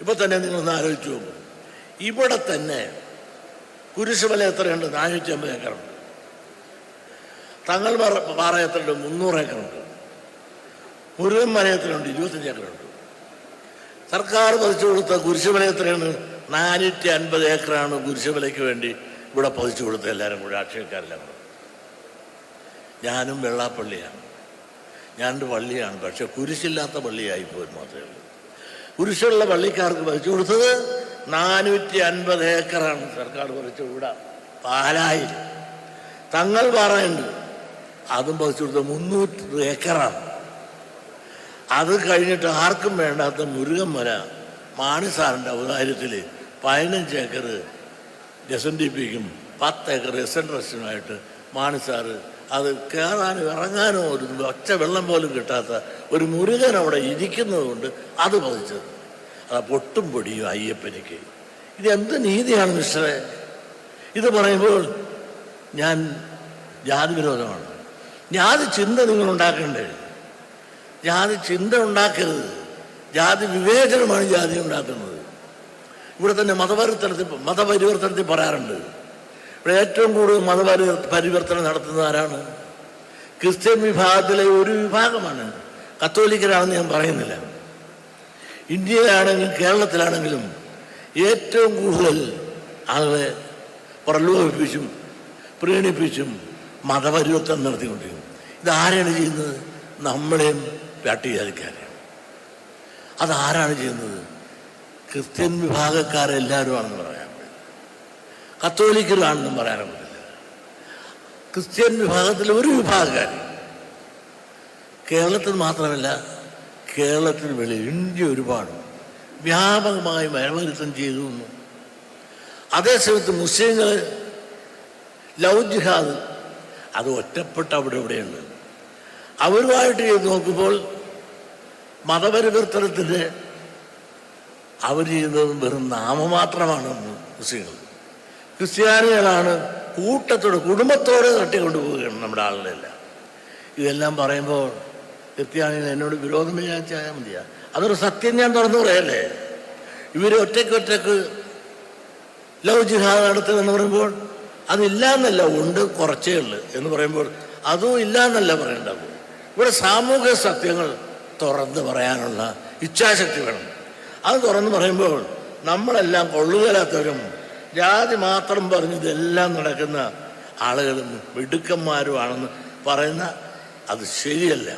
ഇപ്പൊ തന്നെ നിങ്ങളൊന്ന് ആലോചിച്ചു ഇവിടെ തന്നെ കുരിശുമല എത്രയുണ്ട് നാനൂറ്റി അമ്പത് ഏക്കറുണ്ട്. തങ്ങൾ പാറ എത്രയുണ്ട്? മുന്നൂറ് ഏക്കറുണ്ട്. മുരുകൻ മല എത്രയുണ്ട്? ഇരുപത്തഞ്ച് ഏക്കറുണ്ട്. സർക്കാർ പതിച്ചു കൊടുത്ത കുരിശുമല എത്രയാണ്? നാനൂറ്റി അൻപത് ഏക്കറാണ് കുരിശുമലയ്ക്ക് വേണ്ടി ഇവിടെ പതിച്ചു കൊടുത്ത എല്ലാവരും കൂടി അക്ഷയക്കാരെല്ലാം കൂടെ. ഞാനും വെള്ളാപ്പള്ളിയാണ്. ഞാനൊരു പള്ളിയാണ് പക്ഷെ കുരിശില്ലാത്ത പള്ളിയായി പോയി മാത്രമേ ഉള്ളൂ. കുരിശുള്ള പള്ളിക്കാർക്ക് പതിച്ചു കൊടുത്തത് നാനൂറ്റി അൻപത് ഏക്കറാണ്. സർക്കാർ പറിച്ചു ഇവിടെ. പാലായിൽ. തങ്ങൾ പാറയുണ്ട് അതും പതിച്ചു കൊടുത്തത് മുന്നൂറ്റി ഏക്കറാണ്. അത് കഴിഞ്ഞിട്ട് ആർക്കും വേണ്ടാത്ത മുരുകൻ മല മാണിസാറിന്റെ ഔദാര്യത്തിൽ പതിനഞ്ച് ഏക്കർ എസ് എൻ ഡി പിക്കും പത്ത് ഏക്കർ എസ് എൻ ട്രസ്റ്റിനുമായിട്ട് മാണിസാറ് അത് കയറാനും ഇറങ്ങാനും ഒരു ഒച്ച വെള്ളം പോലും കിട്ടാത്ത ഒരു മുരുകൻ അവിടെ ഇരിക്കുന്നത് കൊണ്ട് അത് പതിച്ചത്. അത് പൊട്ടും പൊടിയും അയ്യപ്പനിക്ക്. ഇത് എന്ത് നീതിയാണ് മിസ്റ്ററെ? ഇത് പറയുമ്പോൾ ഞാൻ ജാതി വിരോധമാണ്. ജാതി ചിന്ത നിങ്ങൾ ഉണ്ടാക്കണ്ടേ? ജാതി ചിന്ത ഉണ്ടാക്കരുത്. ജാതി വിവേചനമാണ് ജാതി ഉണ്ടാക്കുന്നത്. ഇവിടെ തന്നെ മതപരിവർത്തനത്തിൽ മതപരിവർത്തനത്തിൽ പറയാറുണ്ട്. ഇവിടെ ഏറ്റവും കൂടുതൽ മതപരി പരിവർത്തനം നടത്തുന്നത് ആരാണ്? ക്രിസ്ത്യൻ വിഭാഗത്തിലെ ഒരു വിഭാഗമാണ്. കത്തോലിക്കരാണെന്ന് ഞാൻ പറയുന്നില്ല. ഇന്ത്യയിലാണെങ്കിലും കേരളത്തിലാണെങ്കിലും ഏറ്റവും കൂടുതൽ ആളുകളെ പ്രലോഭിപ്പിച്ചും പ്രീണിപ്പിച്ചും മതപരിവർത്തനം നടത്തിക്കൊണ്ടിരിക്കും ഇതാരാണ് ചെയ്യുന്നത്? നമ്മളെയും പട്ടികജാതിക്കാരെയാണ് അതാരാണ് ചെയ്യുന്നത്? ക്രിസ്ത്യൻ വിഭാഗക്കാരെല്ലാവരും ആണെന്ന് പറയാൻ പറ്റില്ല പറയാനും പറ്റില്ല ക്രിസ്ത്യൻ വിഭാഗത്തിൽ ഒരു വിഭാഗക്കാർ കേരളത്തിൽ മാത്രമല്ല കേരളത്തിന് വെളിയിൽ ഇന്ത്യ ഒരുപാട് വ്യാപകമായി മരമരുത്തം ചെയ്തു അതേസമയത്ത് മുസ്ലിങ്ങൾ ലവ് ജിഹാദ് അത് ഒറ്റപ്പെട്ട അവിടെ ഇവിടെയുണ്ട്. അവരുമായിട്ട് ചെയ്ത് നോക്കുമ്പോൾ മതപരിവർത്തനത്തിന്റെ അവർ ചെയ്യുന്നത് വെറും നാമമാത്രമാണ് മുസ്ലിങ്ങൾ. ക്രിസ്ത്യാനികളാണ് കൂട്ടത്തോടെ കുടുംബത്തോടെ തട്ടിക്കൊണ്ടുപോവുകയാണ് നമ്മുടെ ആളുകളെല്ലാം. ഇതെല്ലാം പറയുമ്പോൾ ക്രിസ്ത്യാനികൾ എന്നോട് വിരോധം വിചാരിച്ചാൽ മതിയാ. അതൊരു സത്യം ഞാൻ തുറന്നു പറയല്ലേ? ഇവർ ഒറ്റയ്ക്ക് ഒറ്റയ്ക്ക് ലവ് ജിഹാദ് നടത്തുക പറയുമ്പോൾ അതില്ല എന്നല്ല ഉണ്ട് കുറച്ചേ ഉള്ളു എന്ന് പറയുമ്പോൾ അതും ഇല്ല എന്നല്ല പറയേണ്ടത്. ഇവിടെ സാമൂഹിക സത്യങ്ങൾ തുറന്ന് പറയാനുള്ള ഇച്ഛാശക്തി വേണം. അത് തുറന്ന് പറയുമ്പോൾ നമ്മളെല്ലാം കൊള്ളുകയില്ലാത്തവരും ജാതി മാത്രം പറഞ്ഞ് ഇതെല്ലാം നടക്കുന്ന ആളുകളും മിടുക്കന്മാരുമാണെന്ന് പറയുന്ന അത് ശരിയല്ല.